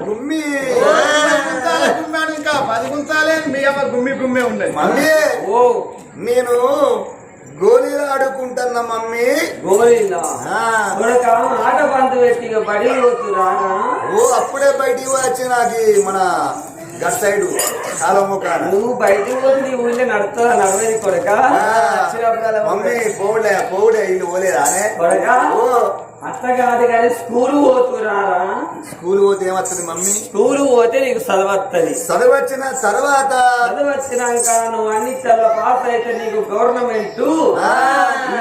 గుమ్మి. గుమ్మాను ఇంకా. పది గుంతాలే మీ అమ్మ గుమ్మి గుమ్మే ఉన్నది. మమ్మీ. ఓ. నేను గోళీలు ఆడుకుంటున్నా మమ్మీ. ఆట పెట్టి బడి ఓ అప్పుడే బయటికి వచ్చి నాకు మన గట్ సైడ్ కాలముఖాన నువ్వు బయటకు పోతే నీ ఊళ్ళో నడుతుందా నడవేది కొడక? మమ్మీ పోవుడే పోవుడే ఇల్లు పోలేదానే? కొడక? ఓ. అట్లా కాదు కానీ స్కూల్ పోతురారా స్కూల్ పోతే ఏమవుతుంది మమ్మీ? స్కూల్ పోతే నీకు చదవత్తది. చదువు వచ్చిన తర్వాత? చదువు వచ్చినాక నువ్వు అన్ని చల్ల పాస్ అయితే నీకు గవర్నమెంట్. ఆ.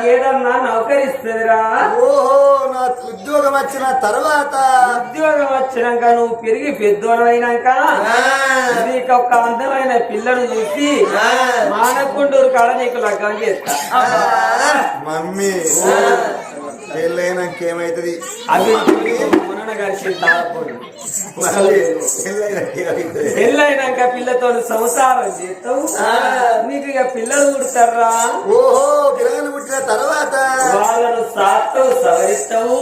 ఏదన్నా నౌకరిస్తుందిరా. ఓహో నాకు ఉద్యోగం వచ్చిన తర్వాత. ఉద్యోగం వచ్చినాక నువ్వు పెరిగి పెద్దోడైనాక ఆ. నీకు ఒక అందమైన పిల్లను చూసి. మానకుండూరు కాడ నీకు లగ్గం చేస్తా. మమ్మీ. పెళ్ళైనాక ఏమైతుంది? అవి పెళ్ళైనాక పిల్లతో సంసారం చేస్తావు నీకు ఇక పిల్లలు పుడతారా ఓహో పిల్లలు పుట్టిన తర్వాత వాళ్ళను సాత్తావు సవరిస్తావు.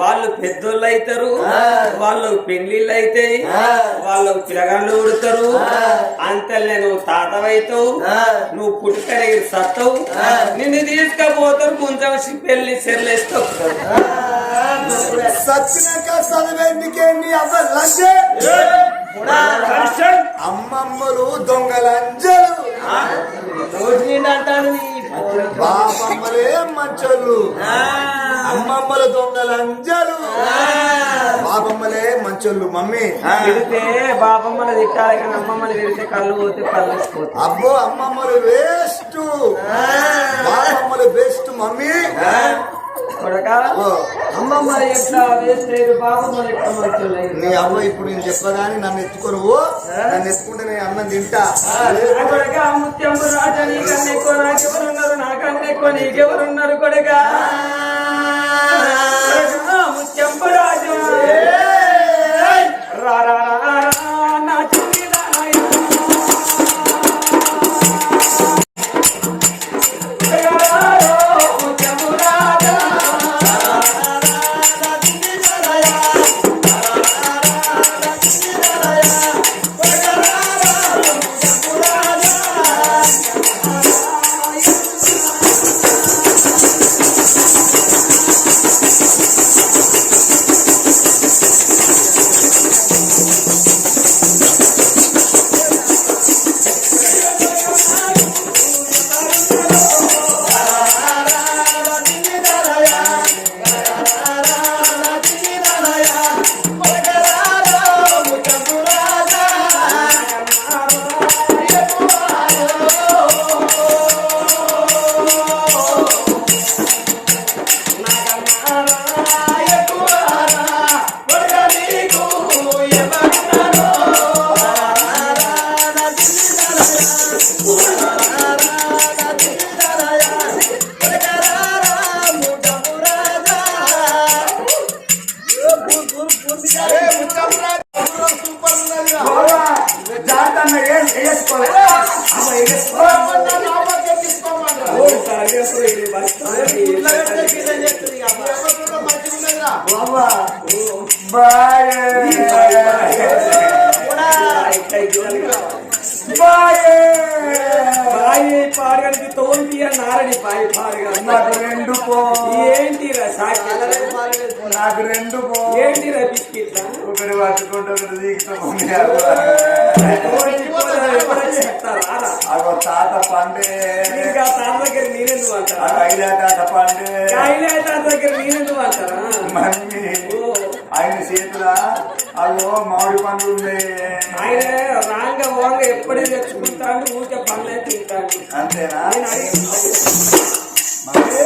వాళ్ళు పెద్దోళ్ళు అవుతారు ఆ. వాళ్ళు పెళ్ళిళ్ళు అవుతాయి ఆ. వాళ్ళు పిల్లగాళ్ళు ఉడతారు ఆ. అంతలే నువ్వు తాతవైతావు ఆ. నువ్వు పుట్టుకడిగి సత్తావు. నిన్ను తీసుకపోతారు కొంచెం పెళ్ళి సెర్లేస్తావు సచ్చినాక చదివేందుకే నీ అవ్వ అమ్మమ్మలు దొంగలంజలు. బాపమ్మలే మంచోళ్ళు. అమ్మమ్మలు దొంగలంజలు. బాపమ్మలే మంచోళ్ళు మమ్మీ. తిడితే బాబమ్మని తిట్టాలి కానీ అమ్మమ్మని తిడితే కళ్ళు పోతే కళ్ళు అబ్బో అమ్మమ్మలు వేస్ట్. బాపమ్మలు best mummy. కొడక? అమ్మమ్మ ఎట్లా వేస్తే బాబమ్మ ఎట్లా మంచోళ్ళు నీ అవ్వ ఇప్పుడు నేను చెప్పగాని నన్ను ఎత్తుకొని ఓ నన్ను ఎత్తుకుంటే నేను అన్నం తింటా. కొడక ముత్యమ్మ రాజా నీకన్నా ఎక్కువ నాకెవరున్నారు నాకన్నా ఎక్కువ నీకెవరున్నారు కొడక? ముత్యమ్మ రాజు. రా, నాకు రెండు పో. ఏంటిరా బిస్కెట్లా ఒకటి పట్టుకుంటే ఒకటి చెప్తారా అగో తాత పండే. తాత దగ్గర నేనెందుకు అంటారా? ఐదా తాత పండే. కాయలే తాత దగ్గర నేనెందుకు అంటారా? మమ్మీ ఆయన చేతుల? అగో మామిడి పండు ఉండే ఆయన రాంగ ఓంగ ఎప్పుడే తెచ్చుకుంటాడు ఊరికే పనులే తింటాడు. అంతేనా? మమ్మీ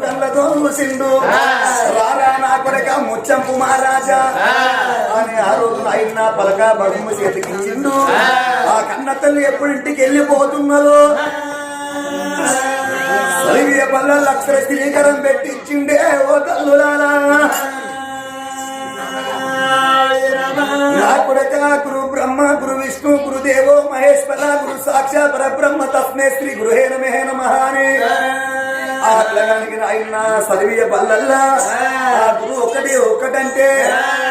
కళ్ళతో చూసిండు రారా నా కొడక ముచ్చంపు మహారాజా. అని ఆ రోజు ఆయన పలక బడుము చేతికిచ్చిండు ఆ. కన్న తల్లి ఎప్పుడు ఇంటికి వెళ్ళిపోతున్నదో సరివియ పల్ల లక్షల స్థిరీకరం పెట్టించిండే ఓ తల్లులారా. గురు బ్రహ్మ గురు విష్ణు గురు దేవో మహేశ్వర గురు సాక్షా పరబ్రహ్మ తస్మే శ్రీ గృహే నమే నమః ఆ నాయన చదివియ బల్లల్లా. ఆ. గురు ఒకటి ఒకటంటే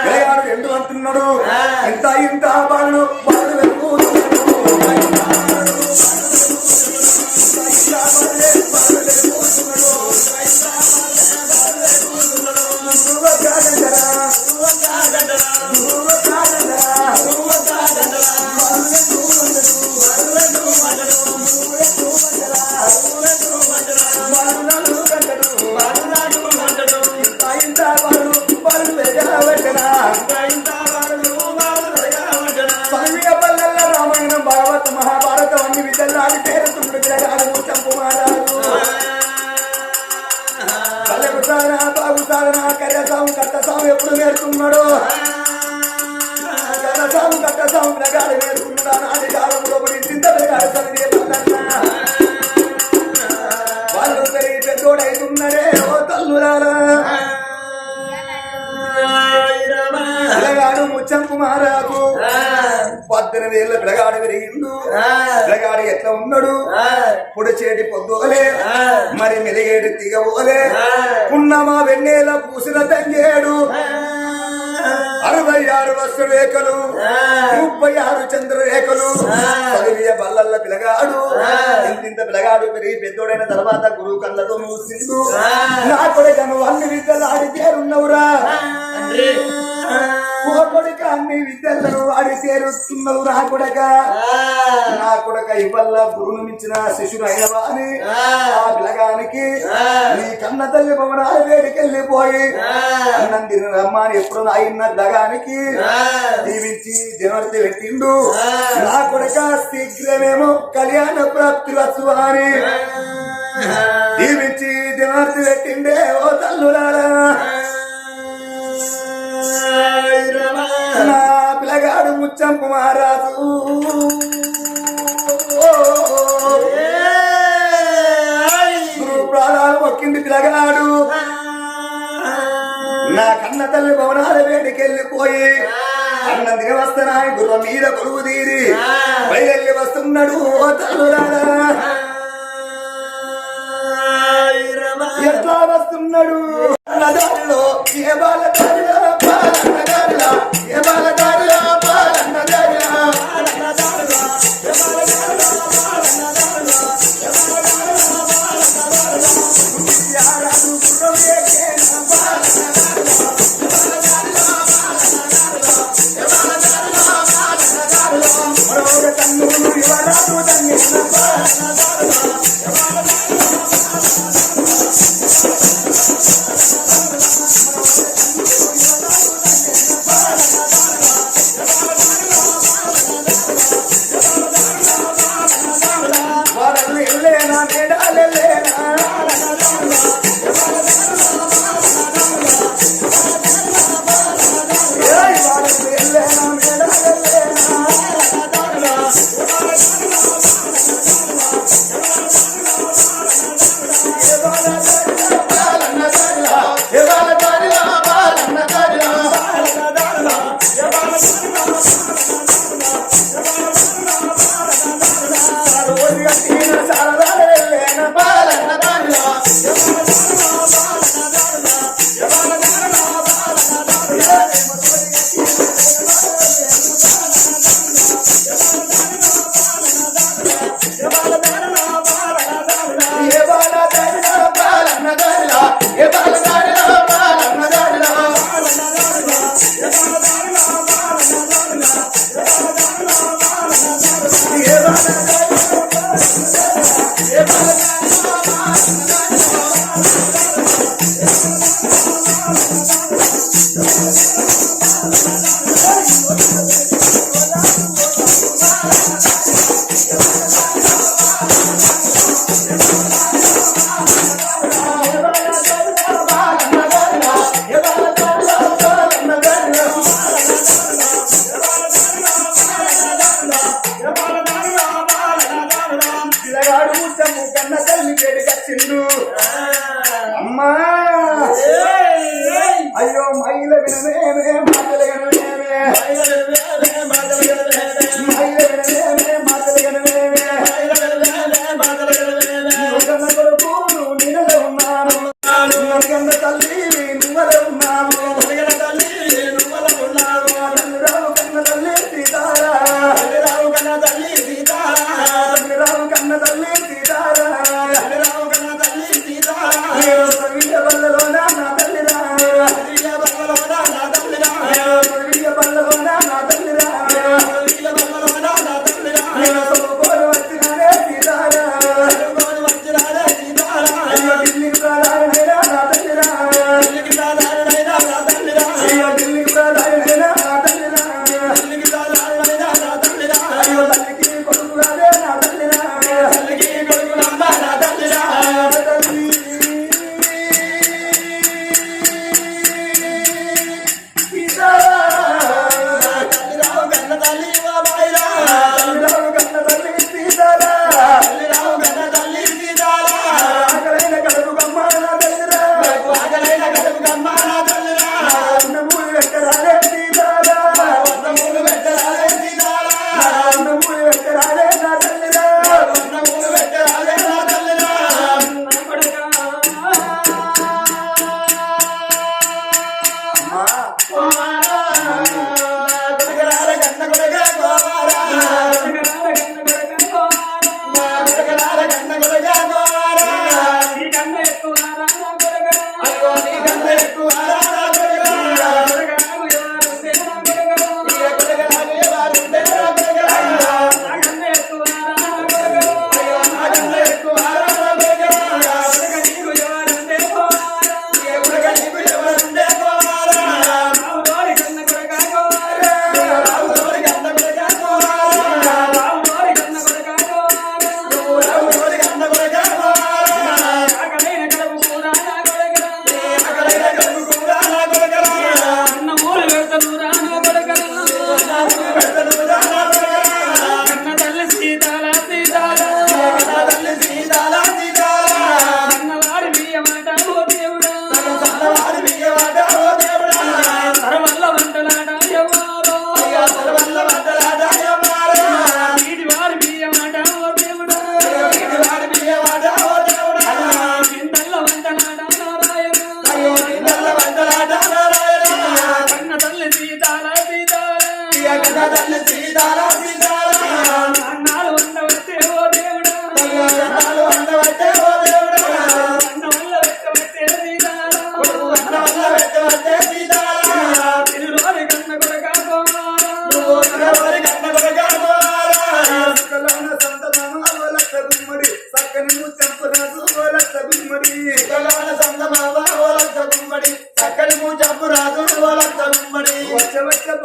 పిల్లగాడు రెండు అంటున్నాడు. ఇంత ఇంత బాలు బాలు పెద్దోడైతున్నాడే ఓ తల్లురారా. పిల్లగాడు ముచ్చంపు మహారాజు. పద్దెనిమిది ఏళ్ళ పిల్లగాడు పెరిగిండు. పిల్లగాడు ఎట్లా ఉన్నాడు? పొడిచేటి పొద్దులే మరి మెలిగేటి తిగబోలే పున్నమా వెన్నెల పూసిన తంగేడు. అరవై ఆరు వస్తు రేఖలు ముప్పై ఆరు చంద్ర రేఖలు బల్లల్ల పిలగాడు ఇంతింత పిలగాడు పెరిగి పెద్దోడైన తర్వాత గురువు కళ్ళతో మూసిండు. నా కొడుకను అన్ని విద్యలు ఆడి పేరున్నవురా. ఓ కొడుక అన్ని విద్యలను ఆడి చేరుస్తున్నావు నా కొడక. నా కొడక ఇవల్ల గురువును మించిన శిశుడు అయినవా అని ఆ. పిలగానికి నీ కన్న తల్లి భవనాలు వేడికెళ్ళిపోయి అన్నం తిని రమ్మని ఎప్పుడు నాయన్న పిలగానికి దీవించి జనవర్తి పెట్టిండు. నా కొడక శీఘ్రమేమో కళ్యాణ ప్రాప్తి వచ్చు అని దీవించి జనవర్తి పెట్టిండే ఓ తల్లులారా. నా పిల్లగాడు ముచ్చంపు మహారాజు గురు ప్రాణాలు మొక్కింది పిల్లగాడు నా కన్న తల్లి భవనాల వేడికెళ్ళిపోయి అన్న దినవస్తనాన్ని గుర్ర మీద కొలువు తీరి బయలుదేరి వస్తున్నాడు ఎట్లా వస్తున్నాడు? ఏ బాల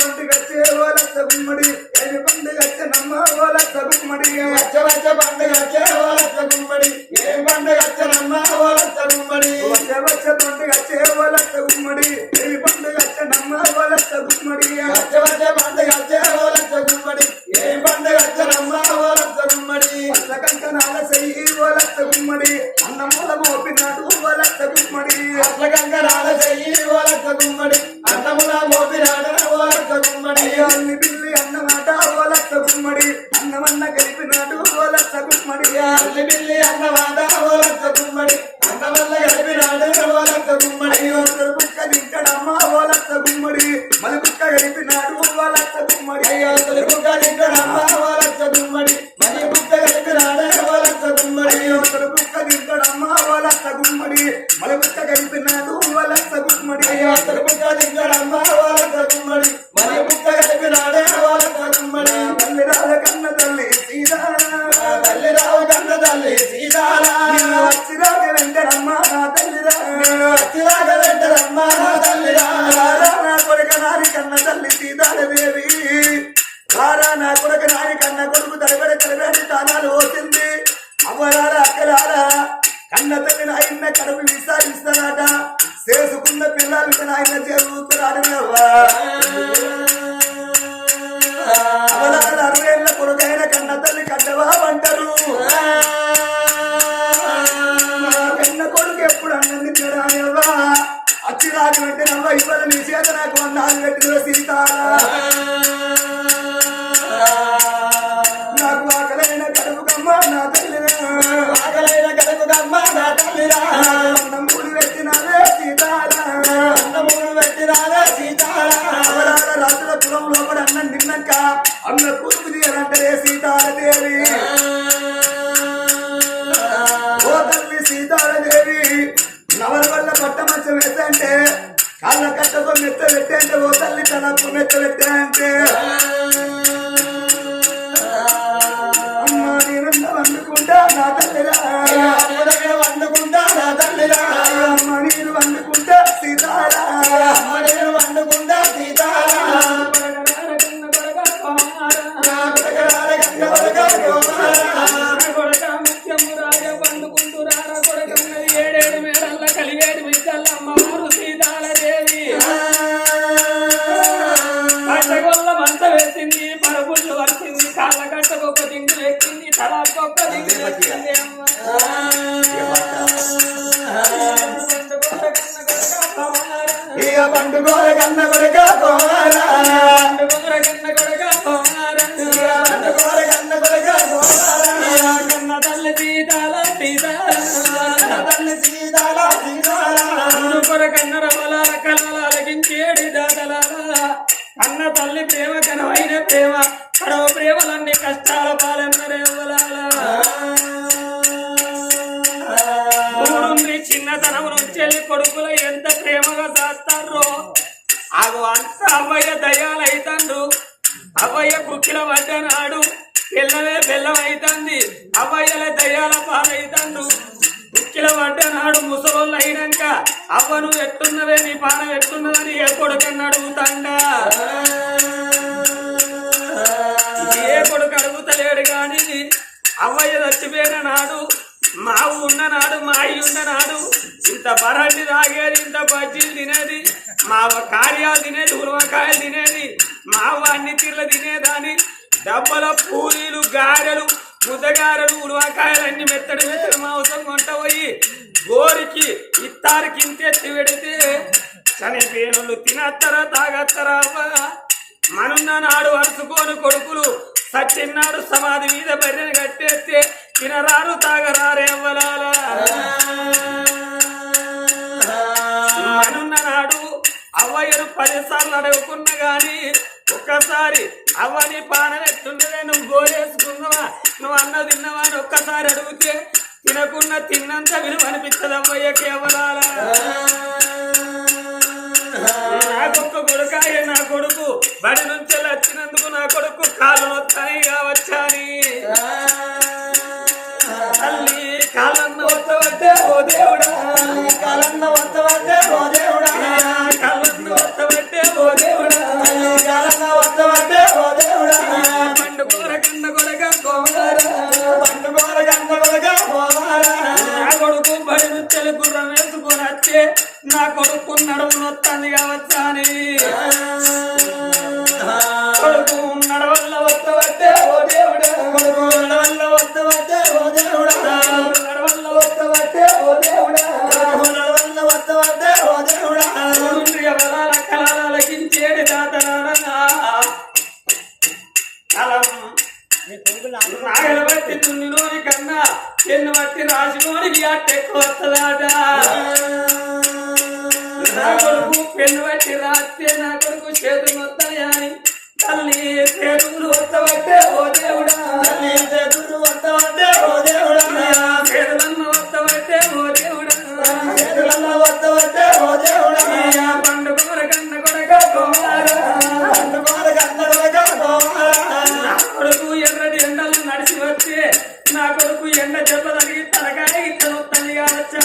వచ్చ పండుగచ్చే ఓలక్క గుమ్మడి. ఎని పండుగచ్చ నమ్మ ఓలక్క గుమ్మడి. వచ్చ వచ్చ పండుగచ్చే ఓలక్క గుమ్మడి. ఎని పండుగచ్చ నమ్మ ఓలక్క గుమ్మడి. అట్ల చెయ్యి ఓలక్క గుమ్మడి అన్నమూల మోపినాడు ఓలక్క గుమ్మడి. అయ్యో అన్ని బిల్లి అన్నమాట ఓలక్క గుమ్మడి అన్నమన్న కలిపినాడు ఓలక్క గుమ్మడి. అయ్యో బుక్క తింటాడమ్మ ఓలక్క గుమ్మడి మలి బుక్క కలిపినాడు ఓలక్క గుమ్మడి. అయ్యో తొలి బుక్క తింటాడమ్మ ఓలచ్చ గుమ్మడి. మరి బుక్క కలిపినాడు బుక్క కలిపినాడు వలస గుమ్మడి అతను బుక్క తింటాడమ్మ అన్న కూతురు తీయాలంటే సీతారదేవి ఓ తల్లి సీతారదేవి నవల వల్ల పట్ట మంచం వేస్తే కాళ్ళ కట్టతో మెత్త పెట్టే అంటే ఓ తల్లి తనకు మెత్త పెట్టే అంటే. అమ్మా నేను వండుకుంటా నా తల్లిరా? అన్న బలాల రమలాల కలలాలకించేడి దాతలాల కన్న తల్లి ప్రేమ కనవైన ప్రేమ కడవ ప్రేమలన్నీ కష్టాల పాలన్నరేవలాల మూడుంది చిన్నతనం నుంచి కొడుకులు ఎంత ప్రేమగా దాస్తారో అగో అంత అవ్వయ్య దయాలైతాండు. అవ్వయ్య కుక్కిల పడ్డనాడు పిల్లవే బెల్లమైతంది. అవ్వయ్యల దయాల పాలైతాండు. కుక్కిల పడ్డనాడు ముసలోళ్ళు అయినాక అవ్వ నువ్వు ఎట్టున్నవే నీ పానం ఎట్టున్నదని ఏ కొడుకని అడుగుతాండా? ఏ కొడుకు అడుగుతలేడు కానీ అవ్వయ్య చచ్చిపోయిన నాడు మావు ఉన్ననాడు మా అయ్యి ఉన్ననాడు ఇంత బరడ్డి తాగేది ఇంత బజ్జీలు తినేది మావ కార్యాలు తినేది ఉలవకాయలు తినేది మావ అన్ని తీర్లు తినేదాని డబ్బల పూరీలు గారెలు ముద్దగారలు ఉలవకాయలు మెత్తడి మెత్తడి మాంసం కొంట పోయి గోరికి ఇత్తారికి ఇంతెత్తి పెడితే చనిపోయినోళ్ళు తినత్తరా తాగత్తరా అవ్వ? మనున్న నాడు అరుచుకోని కొడుకులు సచ్చిన్నాడు సమాధి మీద బర్రెను కట్టేస్తే తినరారు తాగరారే అవ్వలాలా అవ్వయ్యను పదిసార్లు అడుగుకున్నా గాని ఒక్కసారి అవ్వని పానం నువ్వు గోలేసుకున్నావా నువ్వు అన్న తిన్నవా అని ఒక్కసారి అడిగితే తినకున్న తిన్నంత విలువ అనిపిస్తుంది అవ్వయ్య అవ్వలాలా నాకొక్క కొడుకాయ నా కొడుకు. బడి నుంచి వచ్చినందుకు నా కొడుకు కాలు నొత్తాయి కావచ్చాని తల్లి కాళ్ళన్న వత్తవట్టే ఓ దేవుడా. కాలన్న వద్దవద్దే నా కొడుకు నడుము నొత్తాంది కావచ్చాని కొడుకు నడవల్ల వత్తవట్టే ఓ దేవుడా. కొడుకు నడవల్ల వద్దవద్దే ఓ దేవుడా. నడవల్ల వత్తవట్టే ఓ దేవుడా. కొడుకు నడవల్ల వద్దవద్దే ఓ దేవుడా. ఎవరాల కళలకించేడి దాతలారా కలం. నాగల బట్టి దున్నిలోని కన్నా ఎన్ను బట్టి రాసినోనికి అట్టెక్కువ వస్తుందాట నా కొడుకు పెన్ను బట్టి రాస్తే నా కొడుకు చేతులు వస్తాయా అని తల్లి చేతులు వస్తబట్టే ఓ దేవుడా. చేతులు వస్తబట్టే ఓ దేవుడా. చేతులన్న వస్తబట్టే ఓ దేవుడా. చేతులన్న వస్తబట్టే ఓ దేవుడా. పండు కూర కన్న కొడక కోమారా పండు కూర కన్న కొడక కొడుకు ఎర్రటి ఎండలు నడిచి వచ్చి. నా కొడుకు ఎండ చెప్పదలిగి తలకాయ ఇతను తల్లి కావచ్చా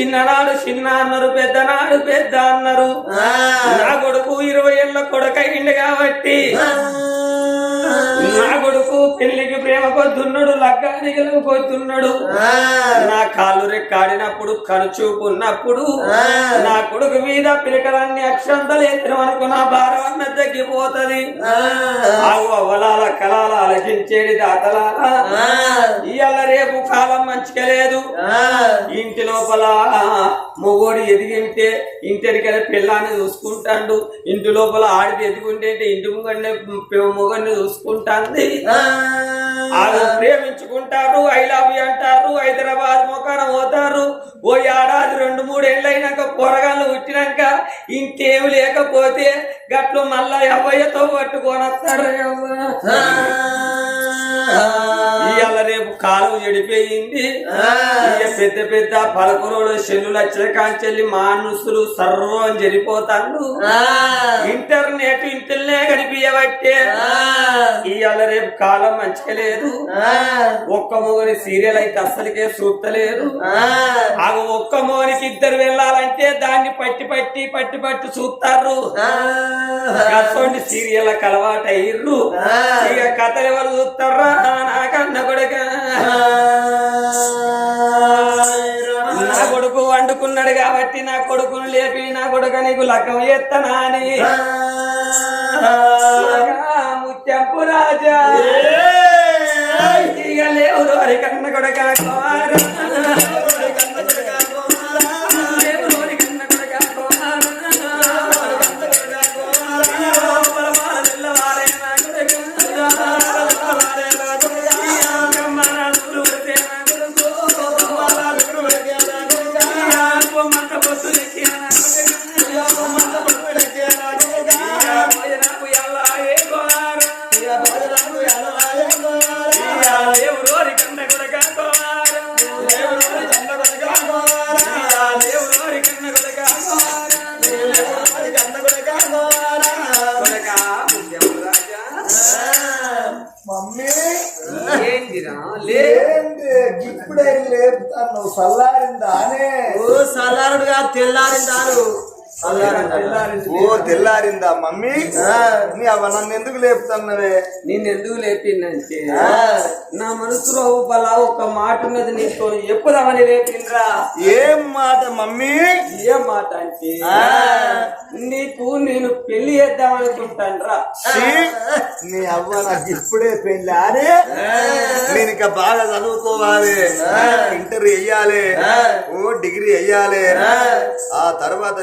చిన్ననాడు చిన్న అన్నారు పెద్దనాడు పెద్ద అన్నారు. నా కొడుకు ఇరవై ఏళ్ళ కొడుకైంది కాబట్టి నా కొడుకు పెళ్ళికి ప్రేమ కొద్దున్నాడు లగ్గానికి కొద్దున్నాడు నా కాళ్ళు రెక్కాడినప్పుడు కనుచూపు ఉన్నప్పుడు నా కొడుకు మీద పిలకలన్నీ అక్షంతలు ఎత్తిన వరకు నా భారం అన్న తగ్గిపోతది అవలాల కలాల అలకించేది దాతలాల. ఇవాళ రేపు కాలం మంచిగా లేదు. ఇంటి లోపల మొగోడు ఎదిగింటే ఇంటికి పిల్లాన్ని చూసుకుంటాడు. ఇంటి లోపల ఆడిది ఎదిగుంటే ఇంటి ముంగడిని మొగడిని చూసుకుంటాంది వాళ్ళు ప్రేమించుకుంటారు ఐ లవ్ యూ అంటారు హైదరాబాద్ మొక్కన పోతారు. ఓ ఏడాది రెండు మూడు ఏళ్ళైనాక పొరగాళ్ళు పుట్టినాక ఇంకేం లేకపోతే గట్లు మళ్ళా అవ్వయ్యతో పట్టుకొని వస్తారు ఇవాళ రేపు కాలం చెడిపోయింది. ఇక పెద్ద పెద్ద పలకరోడు చెల్లు లక్షల కాంచెల్లి మానుసులు సర్వం చెడిపోతాడు ఇంటర్నెట్ ఇంటర్నే కనిపించబట్టే ఇవాళ రేపు కాలం మంచిగా లేదు. ఒక్క మొగని సీరియల్ అయితే అస్సలకే చూస్తలేదు ఆగ ఒక్క మొగనికి ఇద్దరు వెళ్ళాలంటే దాన్ని పట్టి పట్టి పట్టి పట్టి చూస్తారు అటువంటి సీరియల్ అలవాటు అయ్యిర్రు ఇక కథలు ఎవరు చూస్తారా నాకన్న కొడుక నా కొడుకు వండుకున్నాడు కాబట్టి నా కొడుకును లేపి నా కొడుక నీకు లగ్గం చేస్తానా అని. ముత్యంపు రాజా. లేవు కన్న కొడుక లేపుతాను ఓ సల్లారుడుగా తెల్లారిందారు. ఓ తెల్లారిందా మమ్మీ? నీ అవ్వ నన్ను ఎందుకు లేపుతున్నవే? నేను ఎందుకు లేపిందంటే నా మనసులో బలా ఒక మాట ఉన్నది నీతో. ఎప్పుదామని లేపిండ్రా? ఏం మాట మమ్మీ? ఏ మాట అంటే నీకు నేను పెళ్ళి చేద్దాం అనుకుంటాన్రా. నీ అవ్వ నాకు ఇప్పుడే పెళ్ళి అరే నేను ఇంకా బాగా చదువుకోవాలి. ఇంటర్ వెయ్యాలి ఓ డిగ్రీ వెయ్యాలి ఆ. తర్వాత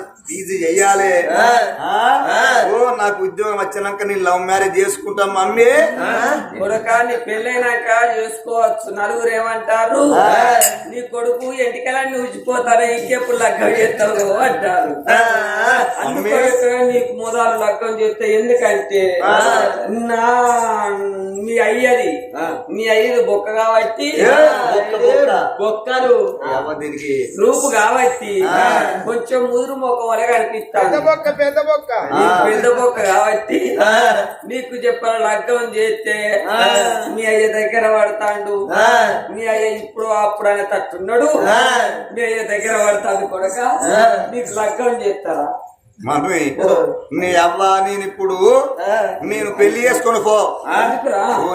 పీజీ చెయ్యాలి? ఓ నాకు ఉద్యోగం వచ్చినాక నేను లవ్ మ్యారేజ్ చేసుకుంటా మమ్మీ. కొడుక నీ పెళ్ళైనాక చేసుకోవచ్చు. నలుగురు ఏమంటారు? నీ కొడుకు ఎంటికలన్నీ ఉచిపోతారా ఇంకెప్పుడు లగ్గం చేస్తావు అంటారు. నీకు మొదలు లగ్గం చేస్తే ఎందుకంటే నా మీ అయ్యది మీ అయ్యది బొక్క కాబట్టి బొక్క, బొక్క. బొక్కలు. రూపు కాబట్టి కొంచెం ముదురు మొక్క వల్ల కనిపిస్తాను బొక్క పెద్ద బొక్క. నీకు పెద్ద బొక్క కాబట్టి నీకు చెప్పిన లగ్గం చేస్తే మీ అయ్య దగ్గర పడతాడు. మీ అయ్య ఇప్పుడు అప్పుడు అనే తట్టున్నాడు. మీ అయ్య దగ్గర పడతాడు కొడక. నీకు లగ్గం చేస్తారా? మమ్మీ నీ అవ్వ నేను ఇప్పుడు నేను పెళ్ళి చేసుకొని పో.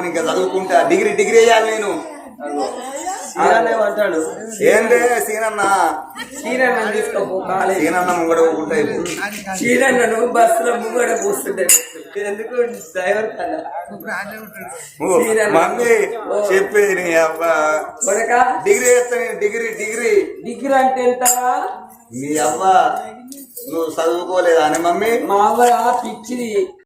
ఇంకా చదువుకుంటా డిగ్రీ డిగ్రీ వేయాలి నేను. అంటాడు. ఏందే సీనన్న? తీసుకోపో సీనన్న ముంగడ బస్సులో ముంగడ కూస్తుంటే ఎందుకు డ్రైవర్ కదా? మమ్మీ చెప్పేది కొడక? డిగ్రీ చేస్తా నేను డిగ్రీ డిగ్రీ. డిగ్రీ అంటే ఎంతరా నీ అవ్వ నువ్వు చదువుకోలేదా అని మమ్మీ? మా అవ్వ పిచ్చిది.